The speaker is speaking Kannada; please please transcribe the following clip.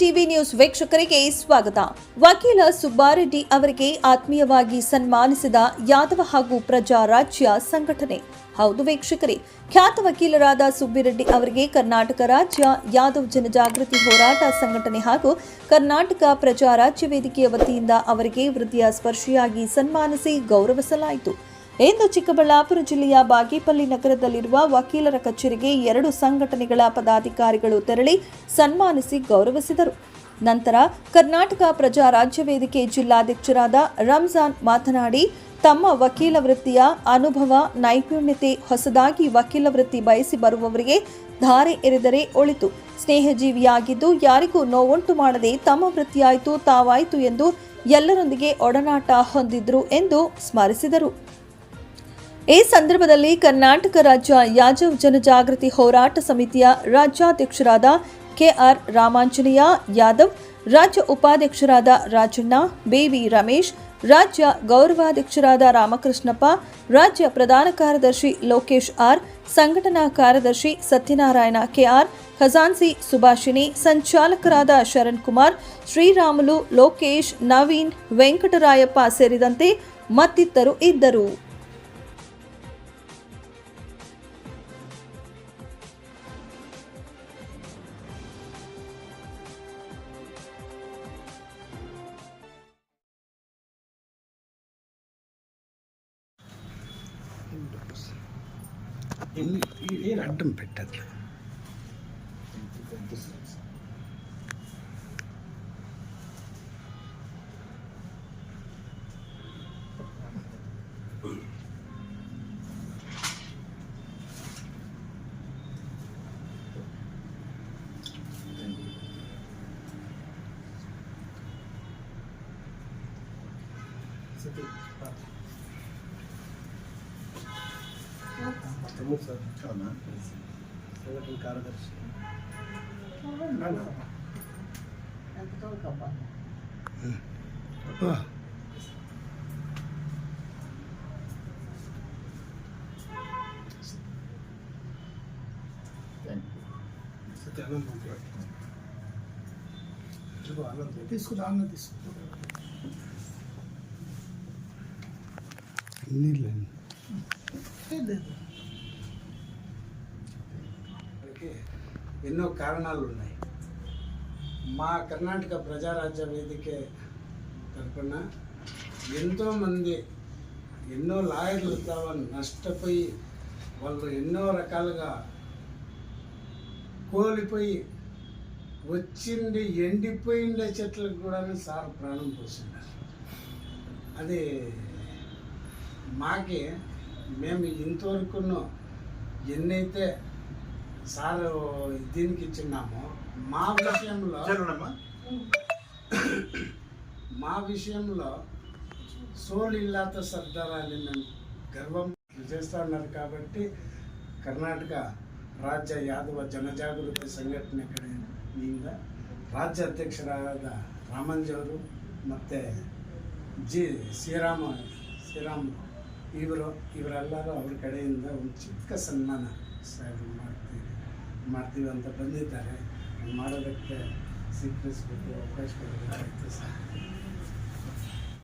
ಟಿವಿ ನ್ಯೂಸ್ ವೀಕ್ಷಕರಿಗೆ ಸ್ವಾಗತ. ವಕೀಲ ಸುಬ್ಬಾರೆಡ್ಡಿ ಅವರಿಗೆ ಆತ್ಮೀಯವಾಗಿ ಸನ್ಮಾನಿಸಿದ ಯಾದವ ಹಾಗೂ ಪ್ರಜಾ ರಾಜ್ಯ ಸಂಘಟನೆ. ಹೌದು ವೀಕ್ಷಕರೇ, ಖ್ಯಾತ ವಕೀಲರಾದ ಸುಬ್ಬಿರೆಡ್ಡಿ ಅವರಿಗೆ ಕರ್ನಾಟಕ ರಾಜ್ಯ ಯಾದವ್ ಜನಜಾಗೃತಿ ಹೋರಾಟ ಸಂಘಟನೆ ಹಾಗೂ ಕರ್ನಾಟಕ ಪ್ರಜಾ ರಾಜ್ಯ ವೇದಿಕೆಯ ವತಿಯಿಂದ ಅವರಿಗೆ ವೃದ್ಧಿಯ ಸ್ಪರ್ಶಿಯಾಗಿ ಸನ್ಮಾನಿಸಿ ಗೌರವಿಸಲಾಯಿತು. ಇಂದು ಚಿಕ್ಕಬಳ್ಳಾಪುರ ಜಿಲ್ಲೆಯ ಬಾಗೇಪಲ್ಲಿ ನಗರದಲ್ಲಿರುವ ವಕೀಲರ ಕಚೇರಿಗೆ ಎರಡು ಸಂಘಟನೆಗಳ ಪದಾಧಿಕಾರಿಗಳು ತೆರಳಿ ಸನ್ಮಾನಿಸಿ ಗೌರವಿಸಿದರು. ನಂತರ ಕರ್ನಾಟಕ ಪ್ರಜಾ ರಾಜ್ಯ ವೇದಿಕೆ ಜಿಲ್ಲಾಧ್ಯಕ್ಷರಾದ ರಂಜಾನ್ ಮಾತನಾಡಿ, ತಮ್ಮ ವಕೀಲ ವೃತ್ತಿಯ ಅನುಭವ, ನೈಪುಣ್ಯತೆ, ಹೊಸದಾಗಿ ವಕೀಲ ವೃತ್ತಿ ಬಯಸಿ ಬರುವವರಿಗೆ ಧಾರೆ ಎರೆದರೆ ಒಳಿತು. ಸ್ನೇಹಜೀವಿಯಾಗಿದ್ದು ಯಾರಿಗೂ ನೋವುಂಟು ಮಾಡದೆ ತಮ್ಮ ವೃತ್ತಿಯಾಯಿತು, ತಾವಾಯಿತು ಎಂದು ಎಲ್ಲರೊಂದಿಗೆ ಒಡನಾಟ ಹೊಂದಿದ್ರು ಎಂದು ಸ್ಮರಿಸಿದರು. ಈ ಸಂದರ್ಭದಲ್ಲಿ ಕರ್ನಾಟಕ ರಾಜ್ಯ ಯಾಜವ್ ಜನಜಾಗೃತಿ ಹೋರಾಟ ಸಮಿತಿಯ ರಾಜ್ಯಾಧ್ಯಕ್ಷರಾದ ಕೆಆರ್ ರಾಮಾಂಜನೇಯ, ಯಾದವ್, ರಾಜ್ಯ ಉಪಾಧ್ಯಕ್ಷರಾದ ರಾಜಣ್ಣ, ಬಿವಿ ರಮೇಶ್, ರಾಜ್ಯ ಗೌರವಾಧ್ಯಕ್ಷರಾದ ರಾಮಕೃಷ್ಣಪ್ಪ, ರಾಜ್ಯ ಪ್ರಧಾನ ಕಾರ್ಯದರ್ಶಿ ಲೋಕೇಶ್ ಆರ್, ಸಂಘಟನಾ ಕಾರ್ಯದರ್ಶಿ ಸತ್ಯನಾರಾಯಣ ಕೆಆರ್ ಖಜಾನ್ಸಿ ಸುಭಾಷಿಣಿ, ಸಂಚಾಲಕರಾದ ಶರಣ್ ಕುಮಾರ್, ಶ್ರೀರಾಮುಲು, ಲೋಕೇಶ್, ನವೀನ್, ವೆಂಕಟರಾಯಪ್ಪ ಸೇರಿದಂತೆ ಮತ್ತಿತರರು ಇದ್ದರು. ಏನು అడ్డం పెట్టద్దు తమ్ముడు సార్ సంఘటన కార్యదర్శి తీసుకురా అన్న తీసుకు నీళ్ళండి దానికి ఎన్నో కారణాలు ఉన్నాయి మా కర్ణాటక ప్రజారాజ్య వేదిక తరఫున ఎంతోమంది ఎన్నో లాయర్లు తావ నష్టపోయి వాళ్ళు ఎన్నో రకాలుగా కోల్పోయి వచ్చిండి ఎండిపోయిండే చెట్లకు కూడా సార్ ప్రాణం పోసిండారు. అది మాకే మేము ఇంతవరకును ఎన్నైతే సార్ దీనికి ఇచ్చినామో మా విషయంలో మా విషయంలో సోల్ ఇల్లాత సర్దార్ అని మేము గర్వం చేస్తూ ఉన్నారు కాబట్టి కర్ణాటక ರಾಜ್ಯ ಯಾದವ ಜನಜಾಗೃತಿ ಸಂಘಟನೆ ಕಡೆಯಿಂದ ರಾಜ್ಯ ಅಧ್ಯಕ್ಷರಾದ ರಾಮಂಜವರು ಮತ್ತು ಜಿ ಶ್ರೀರಾಮ ಶ್ರೀರಾಮ್ ಇವರು, ಇವರೆಲ್ಲರೂ ಅವ್ರ ಕಡೆಯಿಂದ ಒಂದು ಚಿಕ್ಕ ಸನ್ಮಾನ ಸರ್ ಮಾಡ್ತೀವಿ. ಮಾಡ್ತೀವಿ ಅಂತ ಬಂದಿದ್ದಾರೆ. ಮಾಡೋದಕ್ಕೆ ಸ್ವೀಕರಿಸ್ಬೇಕು ಅವಕಾಶ ಕೊಡಬೇಕಾಗಿತ್ತು ಸರ್.